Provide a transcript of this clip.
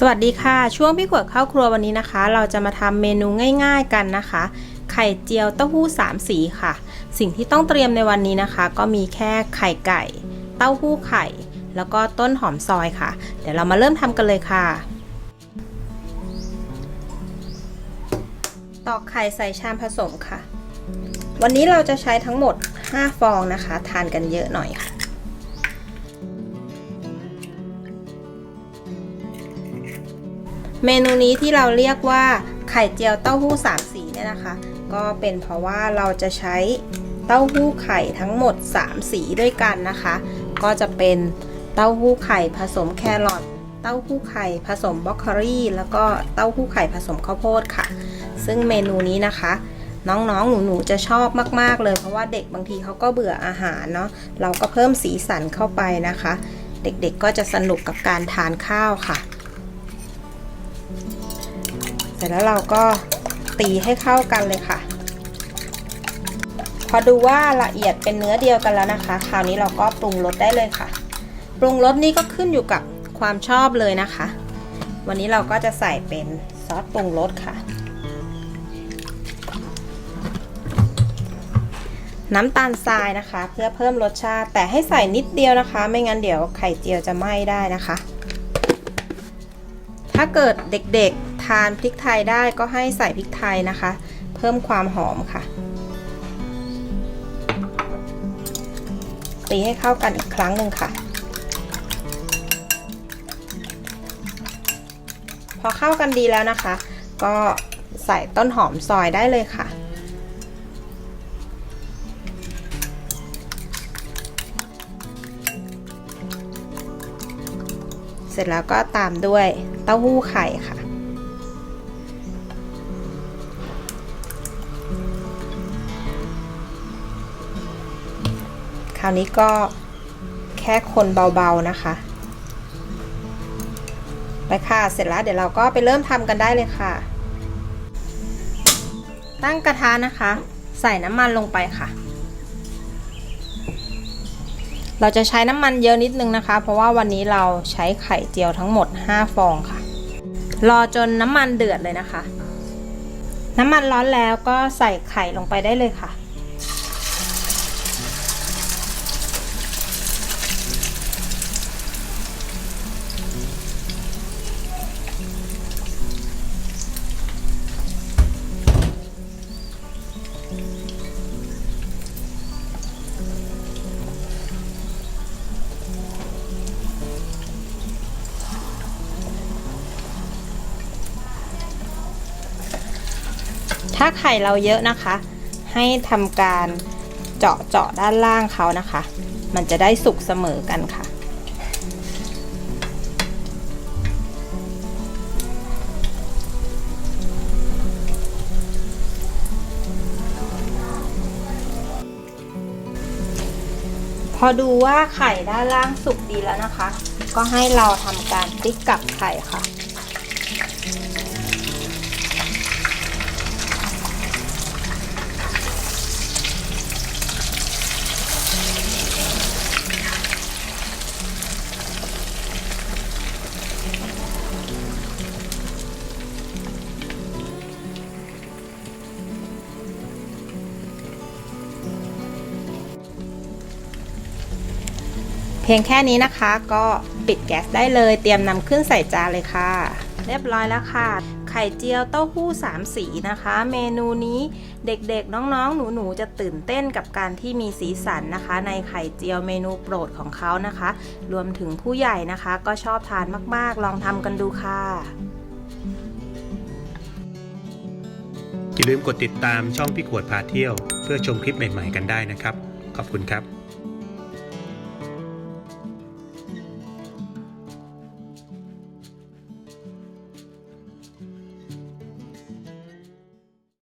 สวัสดีค่ะ ช่วงพี่ขวดเข้าครัววันนี้นะคะ เราจะมาทำเมนูง่าย ๆกันนะคะ ไข่เจียวเต้าหู้สามสีค่ะ สิ่งที่ต้องเตรียมในวันนี้นะคะ ก็มีแค่ไข่ไก่ เต้าหู้ไข่ แล้วก็ต้นหอมซอยค่ะ เดี๋ยวเรามาเริ่มทำกันเลยค่ะ ตอกไข่ใส่ชามผสมค่ะ วันนี้เราจะใช้ทั้งหมด 5 ฟองนะคะ ทานกันเยอะหน่อยค่ะ เมนูนี้ที่เราเรียกว่าไข่เจียวเต้าหู้สามสีเนี่ยนะคะ ก็เป็นเพราะว่าเราจะใช้เต้าหู้ไข่ทั้งหมด 3 สีด้วยกันนะคะ ก็จะเป็นเต้าหู้ไข่ผสมแครอทเต้าหู้ไข่ผสมบล็อกโคลี่แล้วก็เต้าหู้ไข่ผสมข้าวโพดค่ะ ซึ่งเมนูนี้นะคะ น้องๆหนูๆจะชอบมากๆเลยเพราะว่าเด็กบางทีเขาก็เบื่ออาหารเนาะเราก็เพิ่มสีสันเข้าไปนะคะ เด็กๆก็จะสนุกกับการทานข้าวค่ะ เสร็จแล้วเราก็ตีให้เข้ากันเลยค่ะ พอดูว่าละเอียดเป็นเนื้อเดียวกันแล้วนะคะ คราวนี้เราก็ปรุงรสได้เลยค่ะ ปรุงรสนี่ก็ขึ้นอยู่กับความชอบเลยนะคะ วันนี้เราก็จะใส่เป็นซอสปรุงรสค่ะ น้ำตาลทรายนะคะ เพื่อเพิ่มรสชาติแต่ให้ใส่นิดเดียวนะคะ ไม่งั้นเดี๋ยวไข่เจียวจะไหม้ได้นะคะ ถ้าเกิดเด็กๆ ทานพริกไทยได้ก็ให้ใส่พริกไทยนะคะ เพิ่มความหอมค่ะ ตีให้เข้ากันอีกครั้งหนึ่งค่ะ พอเข้ากันดีแล้วนะคะ ก็ใส่ต้นหอมซอยได้เลยค่ะเสร็จแล้วก็ตามด้วยเต้าหู้ไข่ค่ะ ราวนี้ก็แค่คนเบาๆนะคะไปค่ะ เสร็จแล้วเดี๋ยวเราก็ไปเริ่มทำกันได้เลยค่ะ ตั้งกระทะนะคะ ใส่น้ำมันลงไปค่ะ เราจะใช้น้ำมันเยอะนิดนึงนะคะ เพราะว่าวันนี้เราใช้ไข่เจียวทั้งหมด 5 ฟองค่ะ รอจนน้ำมันเดือดเลยนะคะ น้ำมันร้อนแล้วก็ใส่ไข่ลงไปได้เลยค่ะ ถ้าไข่เราเยอะนะคะ ให้ทำการเจาะเจาะด้านล่างเขานะคะ มันจะได้สุกเสมอกันค่ะ พอดูว่าไข่ด้านล่างสุกดีแล้วนะคะ ก็ให้เราทำการพลิกกลับไข่ค่ะ เพียงแค่นี้นะคะก็ปิดแก๊สได้เลย เตรียมนำขึ้นใส่จานเลยค่ะ เรียบร้อยแล้วค่ะ ไข่เจียวเต้าหู้สามสีนะคะ เมนูนี้เด็กๆน้องๆ หนูๆ จะตื่นเต้นกับการที่มีสีสันนะคะ ในไข่เจียวเมนูโปรดของเขานะคะ รวมถึงผู้ใหญ่นะคะ ก็ชอบทานมากๆ ลองทำกันดูค่ะอย่าลืมกดติดตามช่องพี่ขวดพาเที่ยว เพื่อชมคลิปใหม่ ๆ กันได้นะครับ ขอบคุณครับ